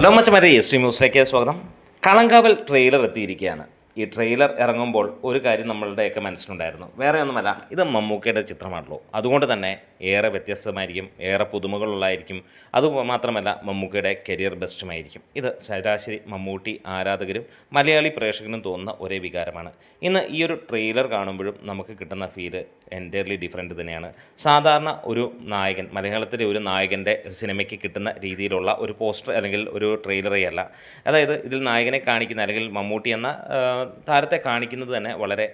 Hello മച്ചമാരെ S T ന്യൂസിലേക്ക് സ്വാഗതം. Kalamkaval trailer എത്തിയിരിക്കുകയാണ്. ഈ ട്രെയിലർ ഇറങ്ങുമ്പോൾ ഒരു കാര്യം നമ്മളുടെയൊക്കെ മനസ്സിലുണ്ടായിരുന്നു. വേറെ ഒന്നുമല്ല ഇത് മമ്മൂക്കയുടെ ചിത്രമാണല്ലോ. അതുകൊണ്ട് തന്നെ ഏറെ വ്യത്യസ്തമായിരിക്കും ഏറെ പുതുമകളുള്ളതായിരിക്കും. അത് മാത്രമല്ല മമ്മൂക്കയുടെ കരിയർ ബെസ്റ്റുമായിരിക്കും ഇത് ശരാശരി മമ്മൂട്ടി ആരാധകരും മലയാളി പ്രേക്ഷകനും തോന്നുന്ന ഒരേ വികാരമാണ്. ഇന്ന് ഈ ഒരു ട്രെയിലർ കാണുമ്പോഴും നമുക്ക് കിട്ടുന്ന ഫീൽ എന്റയർലി ഡിഫറെന്റ് തന്നെയാണ്. സാധാരണ ഒരു നായകൻ മലയാളത്തിലെ ഒരു നായകന്റെ സിനിമയ്ക്ക് കിട്ടുന്ന രീതിയിലുള്ള ഒരു പോസ്റ്റർ അല്ലെങ്കിൽ ഒരു ട്രെയിലറേ അല്ല. അതായത് ഇതിൽ നായകനെ കാണിക്കുന്ന അല്ലെങ്കിൽ മമ്മൂട്ടി എന്ന താരത്തെ കാണിക്കുന്നത് തന്നെ വളരെ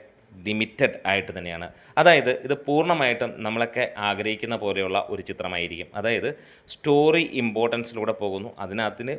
ലിമിറ്റഡ് ആയിട്ട് തന്നെയാണ്. അതായത് ഇത് പൂർണമായിട്ടും നമ്മളൊക്കെ ആഗ്രഹിക്കുന്ന പോലെയുള്ള ഒരു ചിത്രമായിരിക്കും. അതായത് സ്റ്റോറി ഇമ്പോർട്ടൻസിലൂടെ പോകുന്നു. അതിനകത്തിന്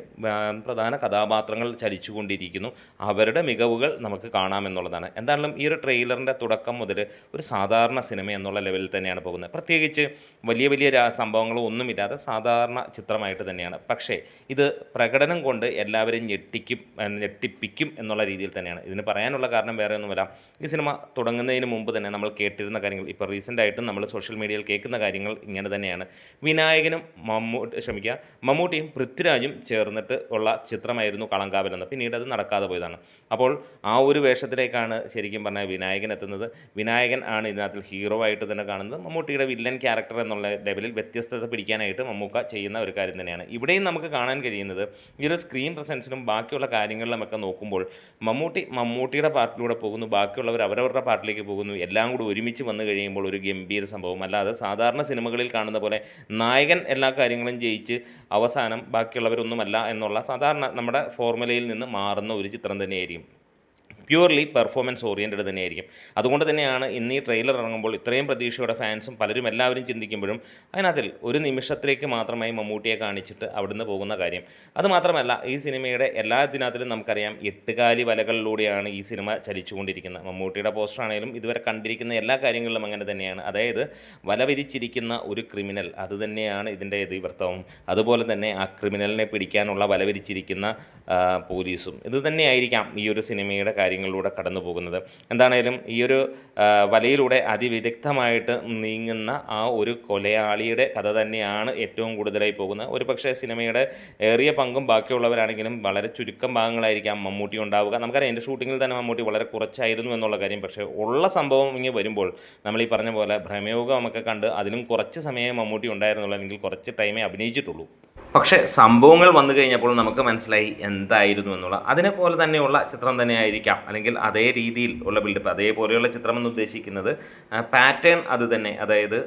പ്രധാന കഥാപാത്രങ്ങൾ ചലിച്ചുകൊണ്ടിരിക്കുന്നു. അവരുടെ മികവുകൾ നമുക്ക് കാണാമെന്നുള്ളതാണ് എന്തായാലും ഈ ഒരു ട്രെയിലറിന്റെ തുടക്കം മുതൽ ഒരു സാധാരണ സിനിമ എന്നുള്ള ലെവലിൽ തന്നെയാണ് പോകുന്നത്. പ്രത്യേകിച്ച് വലിയ വലിയ സംഭവങ്ങളോ ഒന്നുമില്ലാതെ സാധാരണ ചിത്രമായിട്ട് തന്നെയാണ്. പക്ഷേ ഇത് പ്രകടനം കൊണ്ട് എല്ലാവരെയും ഞെട്ടിക്കും ഞെട്ടിപ്പിക്കും എന്നുള്ള രീതിയിൽ തന്നെയാണ്. ഇതിന് പറയാനുള്ള കാരണം വേറെ ഒന്നുമല്ല. ഈ സിനിമ തുടങ്ങുന്നതിന് മുമ്പ് തന്നെ നമ്മൾ കേട്ടിരുന്ന കാര്യങ്ങൾ ഇപ്പോൾ റീസെന്റ് ആയിട്ട് നമ്മൾ സോഷ്യൽ മീഡിയയിൽ കേൾക്കുന്ന കാര്യങ്ങൾ ഇങ്ങനെ തന്നെയാണ്. വിനായകനും മമ്മൂട്ടി ക്ഷമിക്കുക മമ്മൂട്ടിയും പൃഥ്വിരാജും ചേർന്നിട്ട് ഉള്ള ചിത്രമായിരുന്നു കളങ്കാവിൽ പിന്നീട് അത് നടക്കാതെ പോയതാണ്. അപ്പോൾ ആ ഒരു വേഷത്തിലേക്കാണ് ശരിക്കും പറഞ്ഞാൽ വിനായകൻ എത്തുന്നത്. വിനായകൻ ആണ് ഇതിനകത്തിൽ ഹീറോ ആയിട്ട് തന്നെ കാണുന്നത്. മമ്മൂട്ടിയുടെ വില്ലൻ ക്യാരക്ടർ എന്നുള്ള ലെവലിൽ വ്യത്യസ്തത പിടിക്കാനായിട്ട് മമ്മൂക്ക ചെയ്യുന്ന ഒരു കാര്യം തന്നെയാണ്. ഇവിടെയും നമുക്ക് കാണാൻ കഴിയുന്നത് ഈ ഒരു സ്ക്രീൻ പ്രസൻസിലും ബാക്കിയുള്ള കാര്യങ്ങളിലുമൊക്കെ നോക്കുമ്പോൾ മമ്മൂട്ടി മമ്മൂട്ടിയുടെ പാർട്ടിലൂടെ പോകുന്നു. ബാക്കിയുള്ളവർ അവരവരുടെ പാർട്ടിലേക്ക് പോകുന്നു. എല്ലാം കൂടി ഒരുമിച്ച് വന്നു കഴിയുമ്പോൾ ഒരു ഗംഭീര സംഭവം. അല്ലാതെ സാധാരണ സിനിമകളിൽ കാണുന്ന പോലെ നായകൻ എല്ലാ കാര്യങ്ങളും ജയിച്ച് അവസാനം ബാക്കിയുള്ളവരൊന്നുമല്ല എന്നുള്ള സാധാരണ നമ്മുടെ ഫോർമുലയിൽ നിന്ന് മാറുന്ന ഒരു ചിത്രം തന്നെയായിരിക്കും. പ്യൂർലി പെർഫോമൻസ് ഓറിയന്റഡ് തന്നെയായിരിക്കും. അതുകൊണ്ട് തന്നെയാണ് ഇന്ന് ഈ ട്രെയിലർ ഇറങ്ങുമ്പോൾ ഇത്രയും പ്രതീക്ഷയുടെ ഫാൻസും പലരും എല്ലാവരും ചിന്തിക്കുമ്പോഴും അതിനകത്തിൽ ഒരു നിമിഷത്തിലേക്ക് മാത്രമായി മമ്മൂട്ടിയെ കാണിച്ചിട്ട് അവിടുന്ന് പോകുന്ന കാര്യം. അതുമാത്രമല്ല ഈ സിനിമയുടെ എല്ലാ ദിനത്തിലും നമുക്കറിയാം എട്ടുകാലി വലകളിലൂടെയാണ് ഈ സിനിമ ചലിച്ചുകൊണ്ടിരിക്കുന്നത്. മമ്മൂട്ടിയുടെ പോസ്റ്റർ ആണെങ്കിലും ഇതുവരെ കണ്ടിരിക്കുന്ന എല്ലാ കാര്യങ്ങളിലും അങ്ങനെ തന്നെയാണ്. അതായത് വല വിരിച്ചിരിക്കുന്ന ഒരു ക്രിമിനൽ അത് തന്നെയാണ് ഇതിന്റെ ഇതിവൃത്തവും അതുപോലെ തന്നെ ആ ക്രിമിനലിനെ പിടിക്കാനുള്ള വല വിരിച്ചിരിക്കുന്ന പോലീസും. ഇത് തന്നെയായിരിക്കാം ഈ ഒരു സിനിമയുടെ കാര്യങ്ങളിലൂടെ കടന്നു പോകുന്നത് എന്താണേലും ഈ ഒരു വലയിലൂടെ അതിവിദഗ്ധമായിട്ട് നീങ്ങുന്ന ആ ഒരു കൊലയാളിയുടെ കഥ തന്നെയാണ് ഏറ്റവും കൂടുതലായി പോകുന്നത്. ഒരു പക്ഷേ സിനിമയുടെ ഏറിയ പങ്കും ബാക്കിയുള്ളവരാണെങ്കിലും വളരെ ചുരുക്കം ഭാഗങ്ങളായിരിക്കാം മമ്മൂട്ടി ഉണ്ടാവുക. നമുക്കറിയാം എന്റെ ഷൂട്ടിങ്ങിൽ തന്നെ മമ്മൂട്ടി വളരെ കുറച്ചായിരുന്നു എന്നുള്ള കാര്യം. പക്ഷേ ഉള്ള സംഭവം ഇങ്ങനെ വരുമ്പോൾ നമ്മൾ ഈ പറഞ്ഞ പോലെ ഭ്രമയോഗം ഭ്രമയോഗമൊക്കെ കണ്ട് അതിനും കുറച്ച് സമയമേ മമ്മൂട്ടി ഉണ്ടായിരുന്നുള്ളൂ. അല്ലെങ്കിൽ കുറച്ച് ടൈമേ അഭിനയിച്ചിട്ടുള്ളൂ. പക്ഷേ സംഭവങ്ങൾ വന്നു കഴിഞ്ഞപ്പോൾ നമുക്ക് മനസ്സിലായി എന്തായിരുന്നു എന്നുള്ള. അതിനെപ്പോലെ തന്നെയുള്ള ചിത്രം തന്നെയായിരിക്കാം അല്ലെങ്കിൽ അതേ രീതിയിൽ ഉള്ള ബിൽഡപ്പ് അതേപോലെയുള്ള ചിത്രം എന്ന് ഉദ്ദേശിക്കുന്നത് പാറ്റേൺ അത് തന്നെ. അതായത്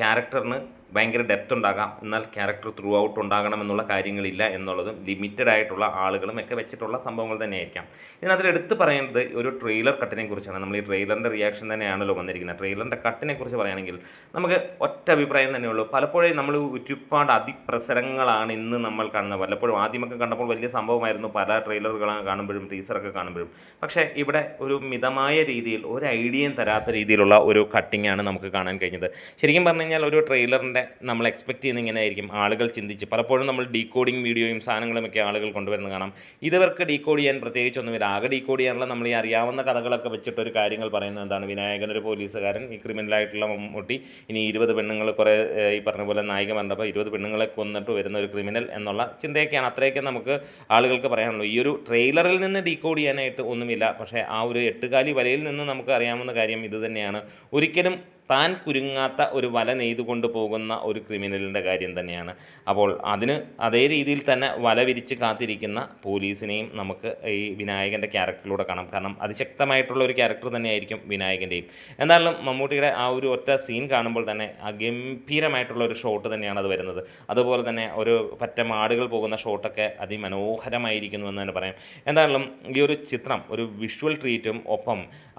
ക്യാരക്ടറിന് ഭയങ്കര ഡെപ്ത് ഉണ്ടാകാം. എന്നാൽ ക്യാരക്ടർ ത്രൂ ഔട്ട് ഉണ്ടാകണമെന്നുള്ള കാര്യങ്ങളില്ല എന്നുള്ളതും ലിമിറ്റഡ് ആയിട്ടുള്ള ആളുകളും ഒക്കെ വെച്ചിട്ടുള്ള സംഭവങ്ങൾ തന്നെയായിരിക്കാം. ഇതിനകത്ത് എടുത്തു പറയേണ്ടത് ഒരു ട്രെയിലർ കട്ടിനെ കുറിച്ചാണ്. നമ്മൾ ഈ ട്രെയിലറിന്റെ റിയാക്ഷൻ തന്നെയാണല്ലോ വന്നിരിക്കുന്നത്. ട്രെയിലറിന്റെ കട്ടിനെ കുറിച്ച് പറയുകയാണെങ്കിൽ നമുക്ക് ഒറ്റ അഭിപ്രായം തന്നെയുള്ളൂ പലപ്പോഴും നമ്മൾ ഒരുപാട് അതിപ്രസരങ്ങളാണ് ഇന്ന് നമ്മൾ കാണുന്നത്. പലപ്പോഴും ആദ്യമൊക്കെ കണ്ടപ്പോൾ വലിയ സംഭവമായിരുന്നു പല ട്രെയിലറുകൾ കാണുമ്പോഴും ടീസറൊക്കെ കാണുമ്പോഴും. പക്ഷേ ഇവിടെ ഒരു മിതമായ രീതിയിൽ ഒരു ഐഡിയയും തരാത്ത രീതിയിലുള്ള ഒരു കട്ടിങ്ങാണ് നമുക്ക് കാണാൻ കഴിഞ്ഞത്. ശരിക്കും പറഞ്ഞു കഴിഞ്ഞാൽ ഒരു ട്രെയിലറിന്റെ നമ്മൾ എക്സ്പെക്ട് ചെയ്യുന്ന ഇങ്ങനെ ആയിരിക്കും ആളുകൾ ചിന്തിച്ച് പലപ്പോഴും നമ്മൾ ഡീകോഡിങ് വീഡിയോയും സാധനങ്ങളും ഒക്കെ ആളുകൾ കൊണ്ടുവരുന്നത് കാണാം. ഇതവർക്ക് ഡീകോഡ് ചെയ്യാൻ പ്രത്യേകിച്ച് പ്രത്യേകിച്ചൊന്നുമില്ല ആകെ ഡീകോഡ് ചെയ്യാനുള്ള നമ്മൾ ഈ അറിയാവുന്ന കഥകളൊക്കെ വെച്ചിട്ട് ഒരു കാര്യങ്ങൾ പറയുന്നത് എന്താണ്? വിനായകൻ ഒരു പോലീസുകാരൻ ഈ ക്രിമിനലായിട്ടുള്ള മമ്മൂട്ടി ഇനി ഇരുപത് പെണ്ണുങ്ങൾ കുറേ ഈ പറഞ്ഞ പോലെ നായിക വന്നപ്പോൾ ഇരുപത് പെണ്ണുങ്ങളെ കൊന്നിട്ട് വരുന്ന ഒരു ക്രിമിനൽ എന്നുള്ള ചിന്തയൊക്കെയാണ്. അത്രയൊക്കെ നമുക്ക് ആളുകൾക്ക് പറയാനുള്ളൂ. ഈ ഒരു ട്രെയിലറിൽ നിന്ന് ഡീകോഡ് ചെയ്യാനായിട്ട് ഒന്നുമില്ല. പക്ഷേ ആ ഒരു എട്ടുകാലി വലയിൽ നിന്ന് നമുക്ക് അറിയാവുന്ന കാര്യം ഇത് തന്നെയാണ്. ഒരിക്കലും താൻ കുരുങ്ങാത്ത ഒരു വല നെയ്തുകൊണ്ട് പോകുന്ന ഒരു ക്രിമിനലിന്റെ കാര്യം തന്നെയാണ്. അപ്പോൾ അതിന് അതേ രീതിയിൽ തന്നെ വല വിരിച്ച് കാത്തിരിക്കുന്ന പോലീസിനെയും നമുക്ക് ഈ വിനായകന്റെ ക്യാരക്ടറിലൂടെ കാണാം. കാരണം അതിശക്തമായിട്ടുള്ള ഒരു ക്യാരക്ടർ തന്നെയായിരിക്കും വിനായകന്റെയും എന്നാലും മമ്മൂട്ടിയുടെ ആ ഒരു ഒറ്റ സീൻ കാണുമ്പോൾ തന്നെ ആ ഗംഭീരമായിട്ടുള്ള ഒരു ഷോട്ട് തന്നെയാണ് അത് വരുന്നത്. അതുപോലെ തന്നെ ഒരു പറ്റ മാടുകൾ പോകുന്ന ഷോട്ടൊക്കെ അതിമനോഹരമായിരിക്കുന്നു എന്ന് തന്നെ പറയാം. എന്തായാലും ഈ ഒരു ചിത്രം ഒരു വിഷ്വൽ ട്രീറ്റും ഒപ്പം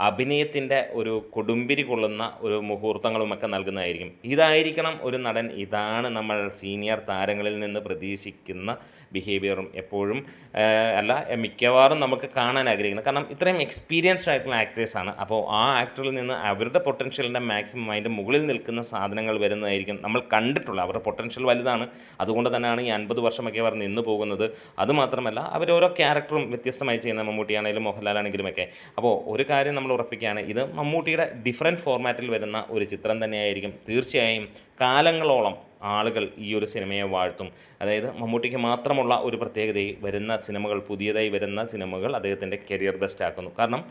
അഭിനയത്തിന്റെ ഒരു കൊടുമ്പിരി കൊള്ളുന്ന ഒരു മുഹൂർത്തങ്ങളുമൊക്കെ നൽകുന്നതായിരിക്കും. ഇതായിരിക്കണം ഒരു നടൻ. ഇതാണ് നമ്മൾ സീനിയർ താരങ്ങളിൽ നിന്ന് പ്രതീക്ഷിക്കുന്ന ബിഹേവിയറും എപ്പോഴും അല്ല മിക്കവാറും നമുക്ക് കാണാൻ ആഗ്രഹിക്കുന്നത്. കാരണം ഇത്രയും എക്സ്പീരിയൻസ്ഡ് ആയിട്ടുള്ള ആക്ടേഴ്സാണ് അപ്പോൾ ആ ആക്ടറിൽ നിന്ന് അവരുടെ പൊട്ടൻഷ്യലിന്റെ മാക്സിമം അതിന്റെ മുകളിൽ നിൽക്കുന്ന സാധനങ്ങൾ വരുന്നതായിരിക്കും നമ്മൾ കണ്ടിട്ടുള്ള അവരുടെ പൊട്ടൻഷ്യൽ വലുതാണ്. അതുകൊണ്ട് തന്നെയാണ് ഈ അൻപത് വർഷമൊക്കെ അവർ നിന്ന് പോകുന്നത്. അതുമാത്രമല്ല അവരോരോ ക്യാരക്ടറും വ്യത്യസ്തമായി ചെയ്യുന്ന മമ്മൂട്ടിയാണെങ്കിലും മോഹൻലാലാണെങ്കിലും ഒക്കെ അപ്പോൾ ഒരു കാര്യം നമ്മൾ ഉറപ്പിക്കുകയാണ് ഇത് മമ്മൂട്ടിയുടെ ഡിഫറെന്റ് ഫോർമാറ്റിൽ വരുന്ന ഒരു ചിത്രം തന്നെയായിരിക്കും. തീർച്ചയായും കാലങ്ങളോളം ആളുകൾ ഈ ഒരു സിനിമയെ വാഴ്ത്തും. അതായത് മമ്മൂട്ടിക്ക് മാത്രമുള്ള ഒരു പ്രത്യേകതയെ വരുന്ന സിനിമകൾ പുതിയതായി വരുന്ന സിനിമകൾ അദ്ദേഹത്തിന്റെ കരിയർ ബെസ്റ്റ് ആക്കുന്നു. കാരണം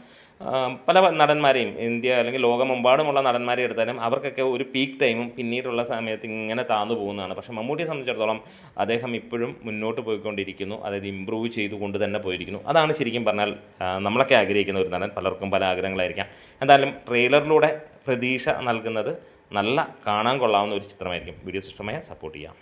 പല നടന്മാരെയും ഇന്ത്യ അല്ലെങ്കിൽ ലോകമെമ്പാടുമുള്ള നടന്മാരെ എടുത്താലും അവർക്കൊക്കെ ഒരു പീക്ക് ടൈമും പിന്നീടുള്ള സമയത്ത് ഇങ്ങനെ താന്നു പോകുന്നതാണ്. പക്ഷേ മമ്മൂട്ടിയെ സംബന്ധിച്ചിടത്തോളം അദ്ദേഹം ഇപ്പോഴും മുന്നോട്ട് പോയിക്കൊണ്ടിരിക്കുന്നു. അതായത് ഇമ്പ്രൂവ് ചെയ്തുകൊണ്ട് തന്നെ പോയിരിക്കുന്നു. അതാണ് ശരിക്കും പറഞ്ഞാൽ നമ്മളൊക്കെ ആഗ്രഹിക്കുന്ന ഒരു നടൻ. പലർക്കും പല ആഗ്രഹങ്ങളായിരിക്കാം. എന്തായാലും ട്രെയിലറിലൂടെ പ്രതീക്ഷ നൽകുന്നത് നല്ല കാണാൻ കൊള്ളാവുന്ന ഒരു ചിത്രമായിരിക്കും. വീഡിയോ ഇഷ്ടമായ സപ്പോർട്ട് ചെയ്യാം.